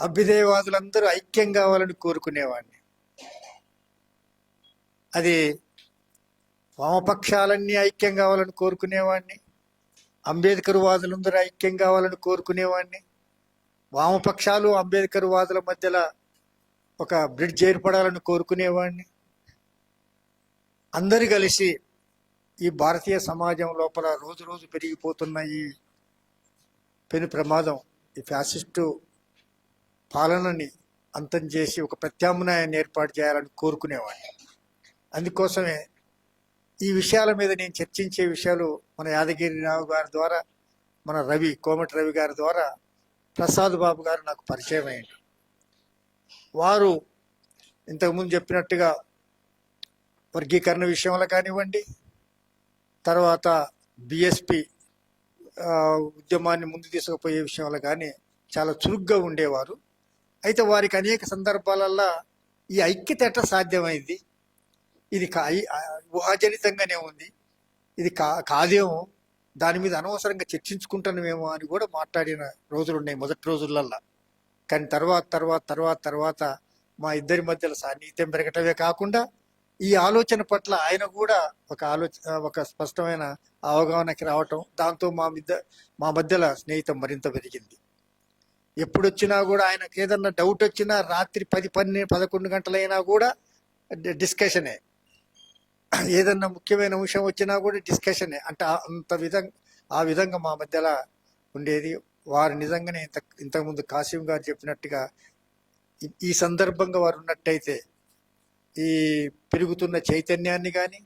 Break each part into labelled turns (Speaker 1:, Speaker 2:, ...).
Speaker 1: అభ్యుదయవాదులందరూ ఐక్యం కావాలని కోరుకునేవాడిని. అది వామపక్షాలన్నీ ఐక్యం కావాలని కోరుకునేవాడిని. అంబేద్కర్ వాదులందరూ ఐక్యం కావాలని కోరుకునేవాడిని. వామపక్షాలు అంబేద్కర్ వాదుల మధ్యలో ఒక బ్రిడ్జ్ ఏర్పడాలని కోరుకునేవాడిని. అందరు కలిసి ఈ భారతీయ సమాజం లోపల రోజు రోజు పెరిగిపోతున్న ఈ పెను ప్రమాదం ఈ ఫ్యాసిస్టు పాలనని అంతం చేసి ఒక ప్రత్యామ్నాయాన్ని ఏర్పాటు చేయాలని కోరుకునేవాడిని. అందుకోసమే ఈ విషయాల మీద నేను చర్చించే విషయాలు మన యాదగిరి రావు గారి ద్వారా మన రవి కోమటి రవి గారి ద్వారా ప్రసాద్ బాబు గారు నాకు పరిచయం అయ్యింది వారు ఇంతకుముందు చెప్పినట్టుగా వర్గీకరణ విషయంలో కానివ్వండి తర్వాత బిఎస్పి ఉద్యమాన్ని ముందు తీసుకుపోయే విషయంలో కానీ చాలా చురుగ్గా ఉండేవారు. అయితే వారికి అనేక సందర్భాలల్లో ఈ ఐక్యత ఎట్లా సాధ్యమైంది. ఇది కా ఊహాజనితంగానే ఉంది. ఇది కా కాదేమో. దాని మీద అనవసరంగా చర్చించుకుంటున్నామేమో అని కూడా మాట్లాడిన రోజులు ఉన్నాయి మొదటి రోజులల్లా. కానీ తర్వాత తర్వాత తర్వాత తర్వాత మా ఇద్దరి మధ్యలో సాన్నిహిత్యం పెరగటమే కాకుండా ఈ ఆలోచన పట్ల ఆయన కూడా ఒక ఆలోచన ఒక స్పష్టమైన అవగాహనకి రావటం దాంతో మా మిద్ద మా మధ్యలో స్నేహితం మరింత పెరిగింది. ఎప్పుడు వచ్చినా కూడా ఆయనకు ఏదన్నా డౌట్ వచ్చినా రాత్రి పది పన్నెండు పదకొండు గంటలైనా కూడా డిస్కషనే. ఏదన్నా ముఖ్యమైన అంశం వచ్చినా కూడా డిస్కషనే. అంటే అంత విధంగా ఆ విధంగా మా మధ్యలో ఉండేది. వారు నిజంగానే ఇంత ఇంతకుముందు కాసిం గారు చెప్పినట్టుగా ఈ- ఈ సందర్భంగా వారు ఉన్నట్టయితే ఈ పెరుగుతున్న చైతన్యాన్ని కానీ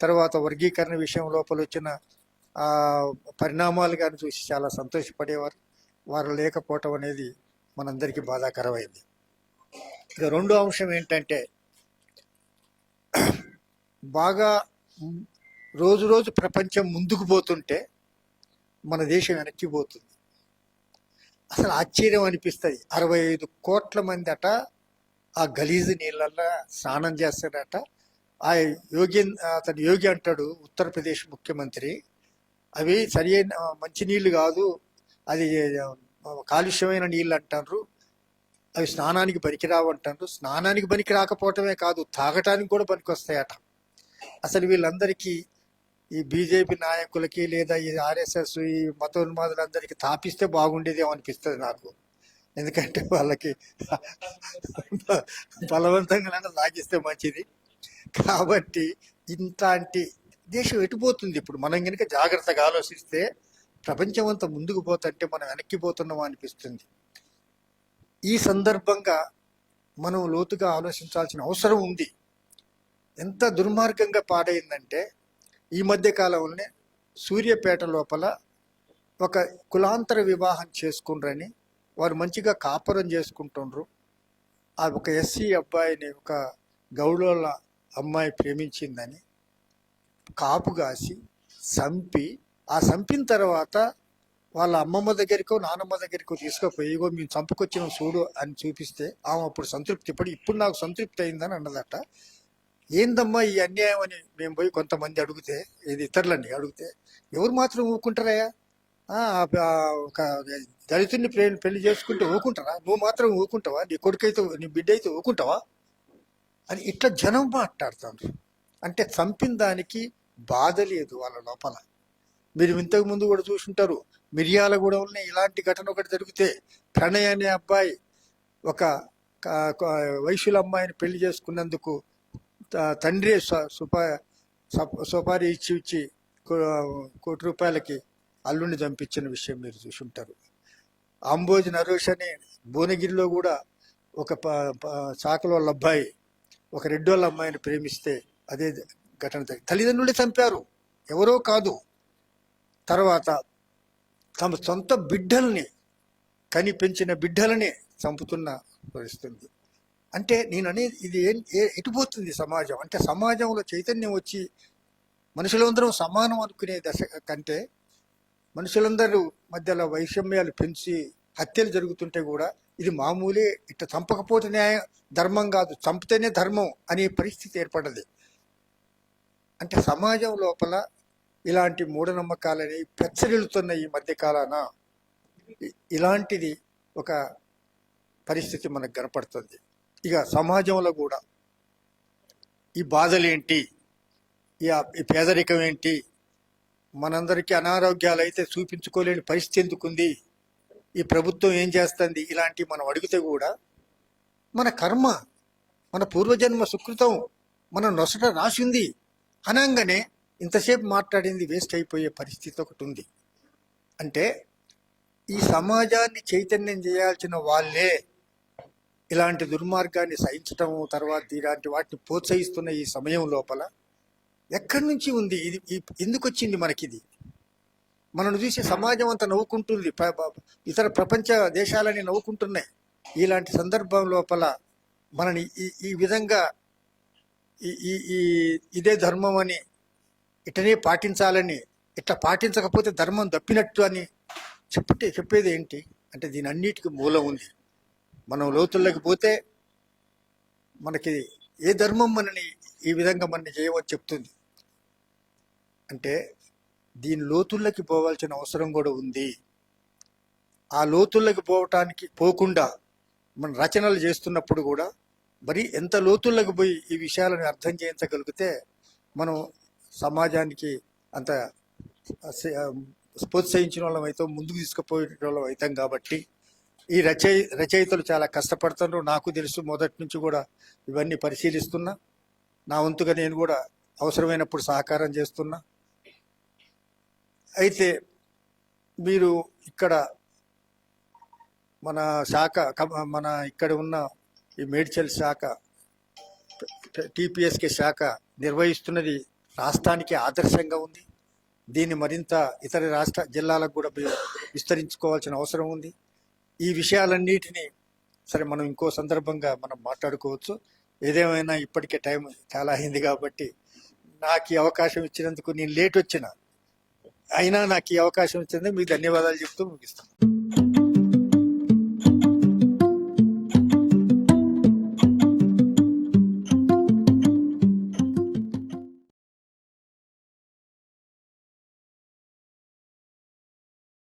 Speaker 1: తర్వాత వర్గీకరణ విషయం లోపల వచ్చిన పరిణామాలు కానీ చూసి చాలా సంతోషపడేవారు. వారు లేకపోవటం అనేది మనందరికీ బాధాకరమైంది. ఇక రెండో అంశం ఏంటంటే బాగా రోజు రోజు ప్రపంచం ముందుకు పోతుంటే మన దేశం వెనక్కి పోతుంది. అసలు ఆశ్చర్యం అనిపిస్తుంది. అరవై ఐదు కోట్ల మంది అట ఆ గలీజు నీళ్ళల్లో స్నానం చేస్తాడట ఆ యోగి అతను యోగి అంటాడు ఉత్తరప్రదేశ్ ముఖ్యమంత్రి. అవి సరి అయిన మంచినీళ్ళు మంచి కాదు అది కాలుష్యమైన నీళ్ళు అంటారు అవి స్నానానికి పనికిరావు అంటారు స్నానానికి పనికి రాకపోవటమే కాదు తాగటానికి కూడా పనికొస్తాయట. అసలు వీళ్ళందరికీ ఈ బీజేపీ నాయకులకి లేదా ఈ ఆర్ఎస్ఎస్ ఈ మతోన్మాదులందరికీ తాపిస్తే బాగుండేదేమో అనిపిస్తుంది నాకు? ఎందుకంటే వాళ్ళకి బలవంతంగా లాగిస్తే మంచిది. కాబట్టి ఇంతాంటి దేశం ఎటుపోతుంది ఇప్పుడు? మనం కనుక జాగ్రత్తగా ఆలోచిస్తే ప్రపంచం అంతా ముందుకు పోతుంటే మనం వెనక్కి పోతున్నాం అనిపిస్తుంది. ఈ సందర్భంగా మనం లోతుగా ఆలోచించాల్సిన అవసరం ఉంది. ఎంత దుర్మార్గంగా పాడైందంటే ఈ మధ్య కాలంలోనే సూర్యపేట లోపల ఒక కులాంతర వివాహం చేసుకుండ్రని వారు మంచిగా కాపురం చేసుకుంటుండ్రు. ఆ ఒక ఎస్సీ అబ్బాయిని ఒక గౌడోళ్ళ అమ్మాయి ప్రేమించిందని కాపు కాసి చంపి ఆ చంపిన తర్వాత వాళ్ళ అమ్మమ్మ దగ్గరికో నానమ్మ దగ్గరికో తీసుకుపోయి ఇగో మేము చంపుకొచ్చిన చూడు అని చూపిస్తే ఆమె అప్పుడు సంతృప్తి పడి ఇప్పుడు నాకు సంతృప్తి అయిందని అన్నదట. ఏందమ్మా ఈ అన్యాయం అని మేము పోయి కొంతమంది అడిగితే ఇది ఇతరులని అడిగితే ఎవరు మాత్రం ఊరుకుంటారయ్యా? ఒక దళితుడిని పెళ్ళి పెళ్ళి చేసుకుంటే ఊరుకుంటారా? నువ్వు మాత్రం ఊరుకుంటావా? నీ కొడుకైతే నీ బిడ్డ అయితే ఊరుకుంటావా? అని ఇట్లా జనం మాట్లాడతాను అంటే చంపిన దానికి బాధ లేదు వాళ్ళ లోపల. మీరు ఇంతకు ముందు కూడా చూసుంటారు మిర్యాలగూడెంలో ఇలాంటి ఘటన ఒకటి జరిగితే ప్రణయ్ అనే అబ్బాయి ఒక వయసుల అమ్మాయిని పెళ్ళి చేసుకున్నందుకు త- తండ్రి స- సుపా సుపారీ ఇచ్చి ఇచ్చి కోటి రూపాయలకి అల్లుని చంపించిన విషయం మీరు చూసుంటారు. అంబోజి నరేష్ అని భువనగిరిలో కూడా ఒక ప- చాకల వాళ్ళ అబ్బాయి ఒక రెడ్డి వాళ్ళ అమ్మాయిని ప్రేమిస్తే అదే ఘటన తల్లిదండ్రులే చంపారు. ఎవరో కాదు. తర్వాత తమ సొంత బిడ్డల్ని కనిపించిన బిడ్డలని చంపుతున్న పరిస్థితుంది. అంటే నేను అనేది ఇది ఏం ఏ- ఎటుపోతుంది సమాజం? అంటే సమాజంలో చైతన్యం వచ్చి మనుషులందరం సమానం అనుకునే దశ కంటే మనుషులందరూ మధ్యలో వైషమ్యాలు పెంచి హత్యలు జరుగుతుంటే కూడా ఇది మామూలే ఇట్లా చంపకపోతే న్యాయం ధర్మం కాదు చంపితేనే ధర్మం అనే పరిస్థితి ఏర్పడ్డది అంటే సమాజం లోపల ఇలాంటి మూఢనమ్మకాలని పెచ్చరిల్లుతున్న ఈ మధ్య కాలాన ఇలాంటిది ఒక పరిస్థితి మనకు కనపడుతుంది. ఇక సమాజంలో కూడా ఈ బాధలేంటి? ఈ ఈ పేదరికం ఏంటి? మనందరికీ అనారోగ్యాలు అయితే చూపించుకోలేని పరిస్థితి ఎందుకుంది? ఈ ప్రభుత్వం ఏం చేస్తుంది? ఇలాంటివి మనం అడిగితే కూడా మన కర్మ మన పూర్వజన్మ సుకృతం మన నొసట రాసింది. అనంగానే ఇంతసేపు మాట్లాడింది వేస్ట్ అయిపోయే పరిస్థితి ఒకటి ఉంది. అంటే ఈ సమాజాన్ని చైతన్యం చేయాల్సిన వాళ్ళే ఇలాంటి దుర్మార్గాన్ని సహించటం తర్వాత ఇలాంటి వాటిని ప్రోత్సహిస్తున్న ఈ సమయం లోపల ఎక్కడి నుంచి ఉంది? ఇది ఎందుకు వచ్చింది మనకిది? మనను చూసి సమాజం అంతా నవ్వుకుంటుంది. ఇతర ప్రపంచ దేశాలని నవ్వుకుంటున్నాయి. ఇలాంటి సందర్భం లోపల మనని ఈ ఈ విధంగా ఈ ఈ ఈ ఇదే ధర్మం అని ఇటనే పాటించాలని ఇట్లా పాటించకపోతే ధర్మం తప్పినట్టు అని చెప్పటే చెప్పేది ఏంటి? అంటే దీని అన్నిటికీ మూలం ఉంది. మనం లోతుల్లోకి పోతే మనకి ఏ ధర్మం మనని ఈ విధంగా మనని చేయవని చెప్తుంది. అంటే దీని లోతుల్లోకి పోవాల్సిన అవసరం కూడా ఉంది. ఆ లోతుల్లోకి పోవటానికి పోకుండా మన రచనలు చేస్తున్నప్పుడు కూడా మరి ఎంత లోతుల్లోకి పోయి ఈ విషయాలను అర్థం చేయించగలిగితే మనం సమాజానికి అంత ప్రోత్సహించిన వాళ్ళం అయితే ముందుకు తీసుకుపోయే వాళ్ళం అవుతాం కాబట్టి ఈ రచయి రచయితలు చాలా కష్టపడుతున్నారు నాకు తెలుసు మొదటి నుంచి కూడా ఇవన్నీ పరిశీలిస్తున్నా నా వంతుగా నేను కూడా అవసరమైనప్పుడు సహకారం చేస్తున్నా అయితే మీరు ఇక్కడ మన శాఖ మన ఇక్కడ ఉన్న ఈ మేడ్చల్ శాఖ టీపీఎస్కే శాఖ నిర్వహిస్తున్నది రాష్ట్రానికి ఆదర్శంగా ఉంది. దీన్ని మరింత ఇతర రాష్ట్ర జిల్లాలకు కూడా విస్తరించుకోవాల్సిన అవసరం ఉంది. ఈ విషయాలన్నిటినీ సరే మనం ఇంకో సందర్భంగా మనం మాట్లాడుకోవచ్చు. ఏదేమైనా ఇప్పటికే టైం చాలా అయింది కాబట్టి నాకు ఈ అవకాశం ఇచ్చినందుకు నేను లేట్ వచ్చిన అయినా నాకు ఈ అవకాశం ఇచ్చినందుకు మీకు ధన్యవాదాలు చెప్తూ ముగిస్తాను